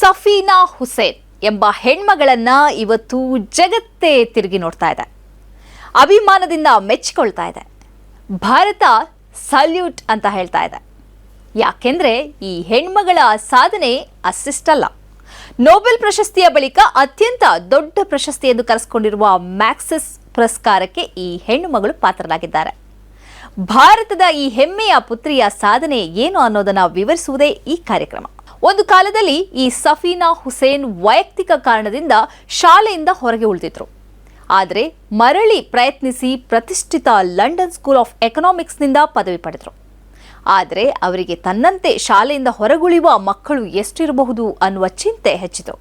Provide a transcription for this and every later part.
ಸಫೀನಾ ಹುಸೇನ್ ಎಂಬ ಹೆಣ್ಮಗಳನ್ನ ಇವತ್ತು ಜಗತ್ತೇ ತಿರುಗಿ ನೋಡ್ತಾ ಇದೆ. ಅಭಿಮಾನದಿಂದ ಮೆಚ್ಚಿಕೊಳ್ತಾ ಇದೆ. ಭಾರತ ಸಲ್ಯೂಟ್ ಅಂತ ಹೇಳ್ತಾ ಇದೆ. ಯಾಕೆಂದ್ರೆ ಈ ಹೆಣ್ಮಗಳ ಸಾಧನೆ ಅಷ್ಟಿಷ್ಟಲ್ಲ ನೊಬೆಲ್ ಪ್ರಶಸ್ತಿಯ ಬಳಿಕ ಅತ್ಯಂತ ದೊಡ್ಡ ಪ್ರಶಸ್ತಿ ಎಂದು ಕರೆಸಿಕೊಂಡಿರುವ ಮ್ಯಾಕ್ಸಿಸ್ ಪುರಸ್ಕಾರಕ್ಕೆ ಈ ಹೆಣ್ಣುಮಗಳು ಪಾತ್ರರಾಗಿದ್ದಾರೆ. ಭಾರತದ ಈ ಹೆಮ್ಮೆಯ ಪುತ್ರಿಯ ಸಾಧನೆ ಏನು ಅನ್ನೋದನ್ನು ವಿವರಿಸುವುದೇ ಈ ಕಾರ್ಯಕ್ರಮ. ಒಂದು ಕಾಲದಲ್ಲಿ ಈ ಸಫೀನಾ ಹುಸೇನ್ ವೈಯಕ್ತಿಕ ಕಾರಣದಿಂದ ಶಾಲೆಯಿಂದ ಹೊರಗೆ ಉಳಿದಿದ್ರು. ಆದರೆ ಮರಳಿ ಪ್ರಯತ್ನಿಸಿ ಪ್ರತಿಷ್ಠಿತ ಲಂಡನ್ ಸ್ಕೂಲ್ ಆಫ್ ಎಕನಾಮಿಕ್ಸ್ನಿಂದ ಪದವಿ ಪಡೆದರು. ಆದರೆ ಅವರಿಗೆ ತನ್ನಂತೆ ಶಾಲೆಯಿಂದ ಹೊರಗುಳಿಯುವ ಮಕ್ಕಳು ಎಷ್ಟಿರಬಹುದು ಅನ್ನುವ ಚಿಂತೆ ಹೆಚ್ಚಿತು.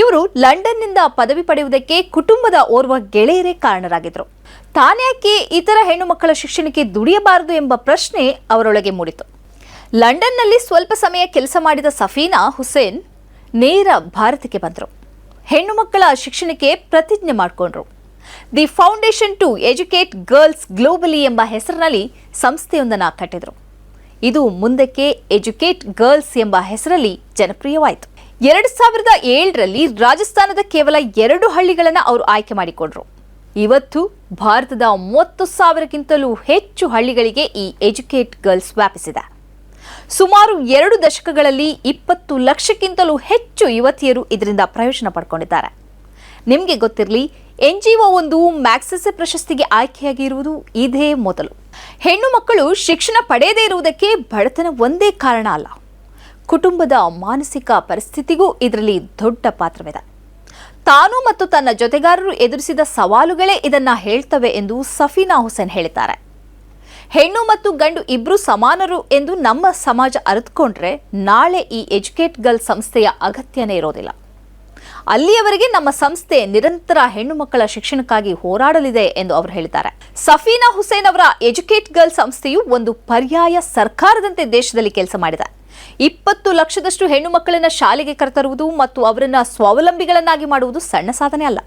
ಇವರು ಲಂಡನ್ನಿಂದ ಪದವಿ ಪಡೆಯುವುದಕ್ಕೆ ಕುಟುಂಬದ ಓರ್ವ ಗೆಳೆಯರೇ ಕಾರಣರಾಗಿದ್ದರು ತಾನ್ಯಾಕೆ ಇತರ ಹೆಣ್ಣು ಮಕ್ಕಳ ಶಿಕ್ಷಣಕ್ಕೆ ದುಡಿಯಬಾರದು ಎಂಬ ಪ್ರಶ್ನೆ ಅವರೊಳಗೆ ಮೂಡಿತು. ಲಂಡನ್ನಲ್ಲಿ ಸ್ವಲ್ಪ ಸಮಯ ಕೆಲಸ ಮಾಡಿದ ಸಫೀನಾ ಹುಸೇನ್ ನೇರ ಭಾರತಕ್ಕೆ ಬಂದರು. ಹೆಣ್ಣು ಮಕ್ಕಳ ಶಿಕ್ಷಣಕ್ಕೆ ಪ್ರತಿಜ್ಞೆ ಮಾಡಿಕೊಂಡ್ರು. The foundation to educate girls globally ಎಂಬ ಹೆಸರಿನಲ್ಲಿ ಸಂಸ್ಥೆಯೊಂದನ್ನು ಕಟ್ಟಿದರು. ಇದು ಮುಂದಕ್ಕೆ ಎಜುಕೇಟ್ ಗರ್ಲ್ಸ್ ಎಂಬ ಹೆಸರಲ್ಲಿ ಜನಪ್ರಿಯವಾಯಿತು. ಎರಡು ಸಾವಿರದ ಏಳರಲ್ಲಿ ರಾಜಸ್ಥಾನದ ಕೇವಲ ಎರಡು ಹಳ್ಳಿಗಳನ್ನು ಅವರು ಆಯ್ಕೆ ಮಾಡಿಕೊಂಡ್ರು. ಇವತ್ತು ಭಾರತದ ಮೂವತ್ತು ಸಾವಿರಕ್ಕಿಂತಲೂ ಹೆಚ್ಚು ಹಳ್ಳಿಗಳಿಗೆ ಈ ಎಜುಕೇಟ್ ಗರ್ಲ್ಸ್ ವ್ಯಾಪಿಸಿದೆ. ಸುಮಾರು ಎರಡು ದಶಕಗಳಲ್ಲಿ ಇಪ್ಪತ್ತು ಲಕ್ಷಕ್ಕಿಂತಲೂ ಹೆಚ್ಚು ಯುವತಿಯರು ಇದರಿಂದ ಪ್ರಯೋಜನ ಪಡ್ಕೊಂಡಿದ್ದಾರೆ. ನಿಮಗೆ ಗೊತ್ತಿರಲಿ ಎನ್ ಜಿ ಒಂದು ಮ್ಯಾಕ್ಸೆಸೆ ಪ್ರಶಸ್ತಿಗೆ ಆಯ್ಕೆಯಾಗಿರುವುದು ಇದೇ ಮೊದಲು. ಹೆಣ್ಣು ಮಕ್ಕಳು ಶಿಕ್ಷಣ ಪಡೆಯದೇ ಇರುವುದಕ್ಕೆ ಬಡತನ ಒಂದೇ ಕಾರಣ ಅಲ್ಲ. ಕುಟುಂಬದ ಮಾನಸಿಕ ಪರಿಸ್ಥಿತಿಗೂ ಇದರಲ್ಲಿ ದೊಡ್ಡ ಪಾತ್ರವಿದೆ. ತಾನು ಮತ್ತು ತನ್ನ ಜೊತೆಗಾರರು ಎದುರಿಸಿದ ಸವಾಲುಗಳೇ ಇದನ್ನ ಹೇಳ್ತವೆ ಎಂದು ಸಫೀನಾ ಹುಸೇನ್ ಹೇಳಿದ್ದಾರೆ. ಹೆಣ್ಣು ಮತ್ತು ಗಂಡು ಇಬ್ರು ಸಮಾನರು ಎಂದು ನಮ್ಮ ಸಮಾಜ ಅರಿತುಕೊಂಡ್ರೆ ನಾಳೆ ಈ ಎಜುಕೇಟ್ ಗರ್ಲ್ ಸಂಸ್ಥೆಯ ಅಗತ್ಯನೇ ಇರೋದಿಲ್ಲ. ಅಲ್ಲಿಯವರೆಗೆ ನಮ್ಮ ಸಂಸ್ಥೆ ನಿರಂತರ ಹೆಣ್ಣು ಮಕ್ಕಳ ಶಿಕ್ಷಣಕ್ಕಾಗಿ ಹೋರಾಡಲಿದೆ ಎಂದು ಅವರು ಹೇಳಿದ್ದಾರೆ. ಸಫೀನಾ ಹುಸೇನ್ ಅವರ ಎಜುಕೇಟ್ ಗರ್ಲ್ ಸಂಸ್ಥೆಯು ಒಂದು ಪರ್ಯಾಯ ಸರ್ಕಾರದಂತೆ ದೇಶದಲ್ಲಿ ಕೆಲಸ ಮಾಡಿದೆ. ಇಪ್ಪತ್ತು ಲಕ್ಷದಷ್ಟು ಹೆಣ್ಣು ಮಕ್ಕಳನ್ನ ಶಾಲೆಗೆ ಕರೆತರುವುದು ಮತ್ತು ಅವರನ್ನ ಸ್ವಾವಲಂಬಿಗಳನ್ನಾಗಿ ಮಾಡುವುದು ಸಣ್ಣ ಸಾಧನೆ ಅಲ್ಲ.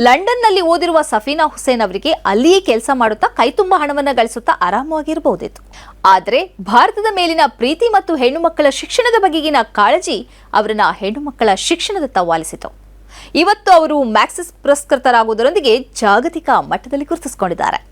ಲಂಡನ್ನಲ್ಲಿ ಓದಿರುವ ಸಫೀನಾ ಹುಸೇನ್ ಅವರಿಗೆ ಅಲ್ಲಿಯೇ ಕೆಲಸ ಮಾಡುತ್ತಾ ಕೈತುಂಬ ಹಣವನ್ನ ಗಳಿಸುತ್ತಾ ಆರಾಮವಾಗಿರಬಹುದಿತ್ತು ಆದರೆ ಭಾರತದ ಮೇಲಿನ ಪ್ರೀತಿ ಮತ್ತು ಹೆಣ್ಣು ಮಕ್ಕಳ ಶಿಕ್ಷಣದ ಬಗೆಗಿನ ಕಾಳಜಿ ಅವರನ್ನ ಹೆಣ್ಣು ಮಕ್ಕಳ ಶಿಕ್ಷಣದತ್ತ ವಾಲಿಸಿತು ಇವತ್ತು ಅವರು ಮ್ಯಾಕ್ಸಿಸ್ ಪುರಸ್ಕೃತರಾಗುವುದರೊಂದಿಗೆ ಜಾಗತಿಕ ಮಟ್ಟದಲ್ಲಿ ಗುರುತಿಸಿಕೊಂಡಿದ್ದಾರೆ.